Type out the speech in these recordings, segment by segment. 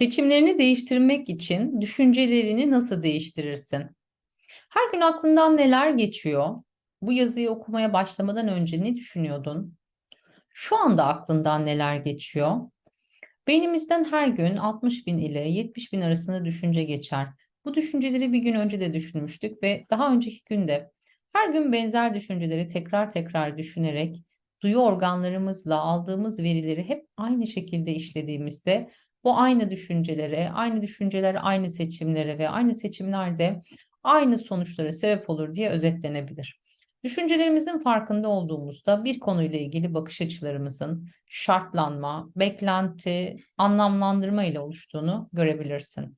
Seçimlerini değiştirmek için düşüncelerini nasıl değiştirirsin? Her gün aklından neler geçiyor? Bu yazıyı okumaya başlamadan önce ne düşünüyordun? Şu anda aklından neler geçiyor? Beynimizden her gün 60 bin ile 70 bin arasında düşünce geçer. Bu düşünceleri bir gün önce de düşünmüştük ve daha önceki günde her gün benzer düşünceleri tekrar tekrar düşünerek duyu organlarımızla aldığımız verileri hep aynı şekilde işlediğimizde bu aynı düşüncelere, aynı düşünceler aynı seçimlere ve aynı seçimlerde aynı sonuçlara sebep olur diye özetlenebilir. Düşüncelerimizin farkında olduğumuzda bir konuyla ilgili bakış açılarımızın şartlanma, beklenti, anlamlandırma ile oluştuğunu görebilirsin.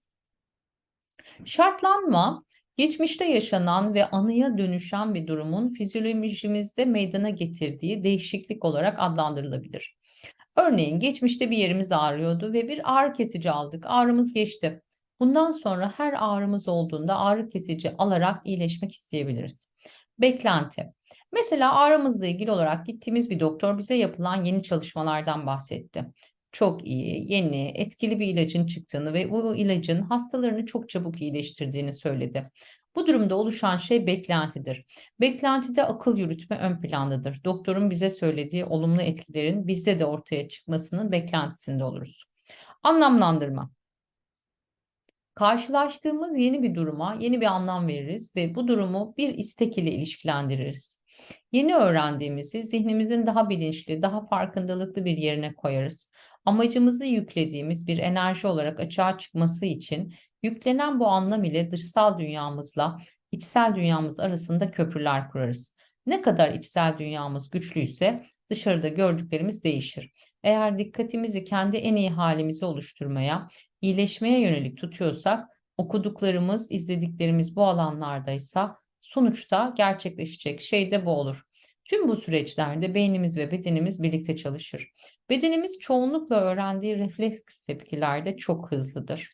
Şartlanma, geçmişte yaşanan ve anıya dönüşen bir durumun fizyolojimizde meydana getirdiği değişiklik olarak adlandırılabilir. Örneğin geçmişte bir yerimiz ağrıyordu ve bir ağrı kesici aldık. Ağrımız geçti. Bundan sonra her ağrımız olduğunda ağrı kesici alarak iyileşmek isteyebiliriz. Beklenti. Mesela ağrımızla ilgili olarak gittiğimiz bir doktor bize yapılan yeni çalışmalardan bahsetti. Çok iyi, yeni, etkili bir ilacın çıktığını ve bu ilacın hastalarını çok çabuk iyileştirdiğini söyledi. Bu durumda oluşan şey beklentidir. Beklentide akıl yürütme ön plandadır. Doktorun bize söylediği olumlu etkilerin bizde de ortaya çıkmasının beklentisinde oluruz. Anlamlandırma. Karşılaştığımız yeni bir duruma yeni bir anlam veririz ve bu durumu bir istek ile ilişkilendiririz. Yeni öğrendiğimizi zihnimizin daha bilinçli, daha farkındalıklı bir yerine koyarız. Amacımızı yüklediğimiz bir enerji olarak açığa çıkması için yüklenen bu anlam ile dışsal dünyamızla içsel dünyamız arasında köprüler kurarız. Ne kadar içsel dünyamız güçlüyse dışarıda gördüklerimiz değişir. Eğer dikkatimizi kendi en iyi halimizi oluşturmaya, iyileşmeye yönelik tutuyorsak, okuduklarımız, izlediklerimiz bu alanlardaysa sonuçta gerçekleşecek şey de bu olur. Tüm bu süreçlerde beynimiz ve bedenimiz birlikte çalışır. Bedenimiz çoğunlukla öğrendiği refleks tepkilerde çok hızlıdır.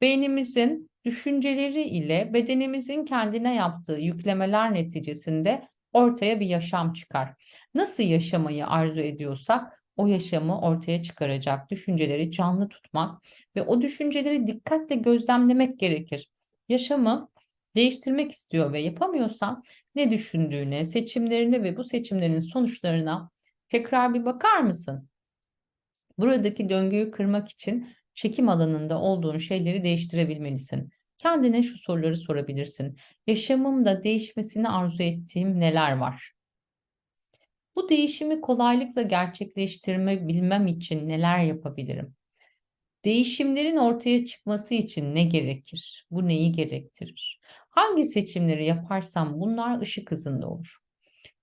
Beynimizin düşünceleri ile bedenimizin kendine yaptığı yüklemeler neticesinde ortaya bir yaşam çıkar. Nasıl yaşamayı arzu ediyorsak o yaşamı ortaya çıkaracak düşünceleri canlı tutmak ve o düşünceleri dikkatle gözlemlemek gerekir. Yaşamı değiştirmek istiyor ve yapamıyorsan ne düşündüğüne, seçimlerine ve bu seçimlerin sonuçlarına tekrar bir bakar mısın? Buradaki döngüyü kırmak için çekim alanında olduğun şeyleri değiştirebilmelisin. Kendine şu soruları sorabilirsin. Yaşamımda değişmesini arzu ettiğim neler var? Bu değişimi kolaylıkla gerçekleştirme bilmem için neler yapabilirim? Değişimlerin ortaya çıkması için ne gerekir? Bu neyi gerektirir? Hangi seçimleri yaparsam bunlar ışık hızında olur.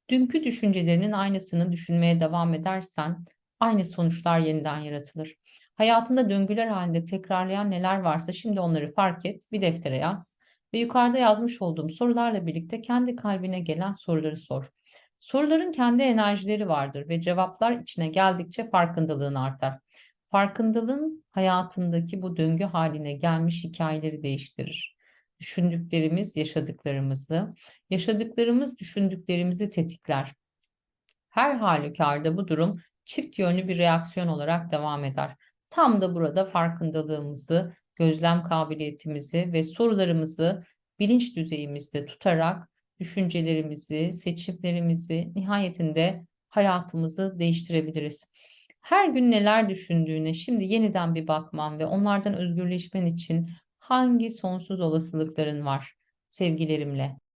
Dünkü düşüncelerinin aynısını düşünmeye devam edersen aynı sonuçlar yeniden yaratılır. Hayatında döngüler halinde tekrarlayan neler varsa şimdi onları fark et, bir deftere yaz ve yukarıda yazmış olduğum sorularla birlikte kendi kalbine gelen soruları sor. Soruların kendi enerjileri vardır ve cevaplar içine geldikçe farkındalığın artar. Farkındalığın hayatındaki bu döngü haline gelmiş hikayeleri değiştirir. Düşündüklerimiz yaşadıklarımızı, yaşadıklarımız düşündüklerimizi tetikler. Her halükarda bu durum çift yönlü bir reaksiyon olarak devam eder. Tam da burada farkındalığımızı, gözlem kabiliyetimizi ve sorularımızı bilinç düzeyimizde tutarak düşüncelerimizi, seçimlerimizi, nihayetinde hayatımızı değiştirebiliriz. Her gün neler düşündüğüne şimdi yeniden bir bakman ve onlardan özgürleşmen için hangi sonsuz olasılıkların var sevgilerimle.